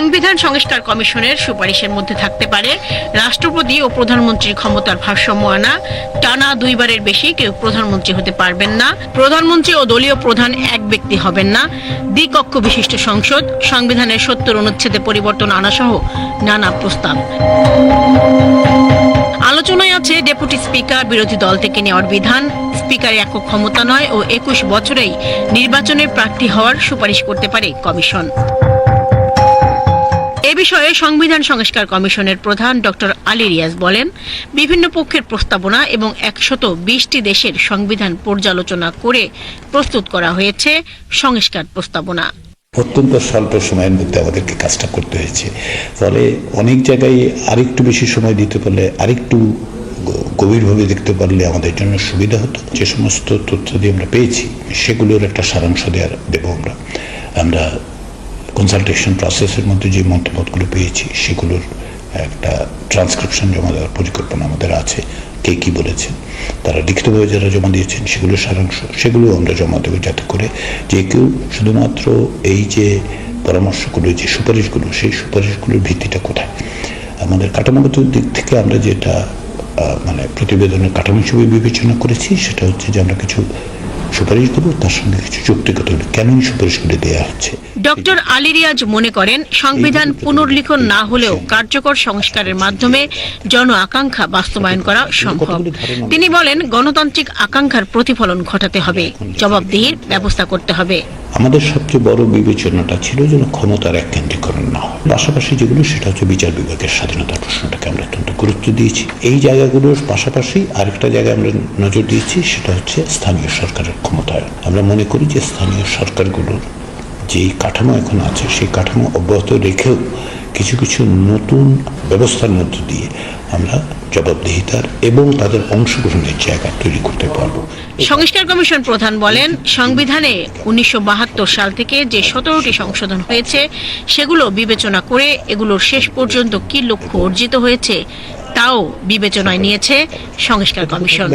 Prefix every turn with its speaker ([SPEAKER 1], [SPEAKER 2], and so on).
[SPEAKER 1] সংবিধান সংস্কার কমিশনের সুপারিশের মধ্যে থাকতে পারে। রাষ্ট্রপতি ও প্রধানমন্ত্রীর ক্ষমতার ভারসাম্য আনা। টানা দুইবারের বেশি কেউ প্রধানমন্ত্রী হতে পারবেন না। প্রধানমন্ত্রী ও দলীয় প্রধান এক ব্যক্তি হবেন না। দ্বিকক্ষ বিশিষ্ট সংসদ, সংবিধানের সত্তর অনুচ্ছেদে পরিবর্তন আনা সহ নানা প্রস্তাব। আলোচনায় আছে ডেপুটি স্পিকার, বিরোধী দল থেকে নেওয়ার বিধান। স্পিকার একক ক্ষমতা নয় ও একুশ বছরেই নির্বাচনের প্রার্থী হওয়ার সুপারিশ করতে পারে কমিশন। এ বিষয়ে সংবিধান সংস্কার কমিশনের প্রধান ডক্টর আলী রিয়াজ বলেন, বিভিন্ন পক্ষের প্রস্তাবনা এবং একশত বিশটি দেশের সংবিধান পর্যালোচনা করে প্রস্তুত করা হয়েছে সংস্কার প্রস্তাবনা।
[SPEAKER 2] অত্যন্ত স্বল্প সময়ের মধ্যে আমাদেরকে কাজটা করতে হয়েছে। ফলে অনেক জায়গায় আরেকটু বেশি সময় দিতে পারলে, আরেকটু গভীরভাবে দেখতে পারলে আমাদের জন্য সুবিধা হতো। যে সমস্ত তথ্য দিয়ে আমরা পেয়েছি, সেগুলোর একটা সারাংশ দেওয়ার দেবো আমরা। আমরা কনসালটেশন প্রসেসের মধ্যে যে মতামতগুলো পেয়েছি, সেগুলোর একটা ট্রান্সক্রিপশন জমা দেওয়ার পরিকল্পনা আমাদের আছে, কে কি বলেছেন, তারা লিখিতভাবে যারা জমা দিয়েছেন সেগুলোর সারাংশ সেগুলো আমরা জমা দেবো যাতে করে যে কেউ শুধুমাত্র এই যে পরামর্শগুলো, যে সুপারিশগুলো, সেই সুপারিশগুলোর ভিত্তিটা কোথায়? আমাদের কাঠামোগত দিক থেকে আমরা যেটা মানে প্রতিবেদনের কাঠামো হিসেবে বিবেচনা করেছি, সেটা হচ্ছে যে আমরা কিছু সুপারিশ দেবো তার সঙ্গে কিছু চুক্তিগত কেন এই সুপারিশগুলি দেওয়া হচ্ছে?
[SPEAKER 1] ডক্টর আলী রিয়াজ মনে করেন সংবিধান পুনর্লিখন না হলেও কার্যকর সংস্কারের মাধ্যমে জন আকাঙ্ক্ষা বাস্তবায়ন করা সম্ভব। তিনি বলেন গণতান্ত্রিক আকাঙ্ক্ষার প্রতিফলন ঘটাতে হবে জবাবদিহির ব্যবস্থা করতে হবে।
[SPEAKER 2] আমাদের সবচেয়ে বড় বিবেচনাটা ছিল যেন ক্ষমতার এক কেন্দ্রীকরণ না হয়। পাশাপাশি যেগুলো সেটা হচ্ছে বিচার বিভাগের স্বাধীনতার প্রশ্নটাকে আমরা অত্যন্ত গুরুত্ব দিয়েছি। এই জায়গাগুলোর পাশাপাশি আরেকটা জায়গায় আমরা নজর দিয়েছি সেটা হচ্ছে স্থানীয় সরকারের ক্ষমতায়ন। আমরা মনে করি যে স্থানীয় সরকারগুলোর যেই কাঠামো এখন আছে, সেই কাঠামো অব্যাহত রেখেও কিছু কিছু নতুন ব্যবস্থার মধ্য দিয়ে আমরা জবাবদিহিতার এবং তাদের অংশগ্রহণের জায়গা তৈরি করতে পারব।
[SPEAKER 1] সংস্কার কমিশন প্রধান বলেন, সংবিধানে উনিশশো বাহাত্তর সাল থেকে যে সতেরোটি সংশোধন হয়েছে, সেগুলো বিবেচনা করে এগুলোর শেষ পর্যন্ত কি লক্ষ্য অর্জিত হয়েছে, তাও বিবেচনায় নিয়েছে সংস্কার কমিশন।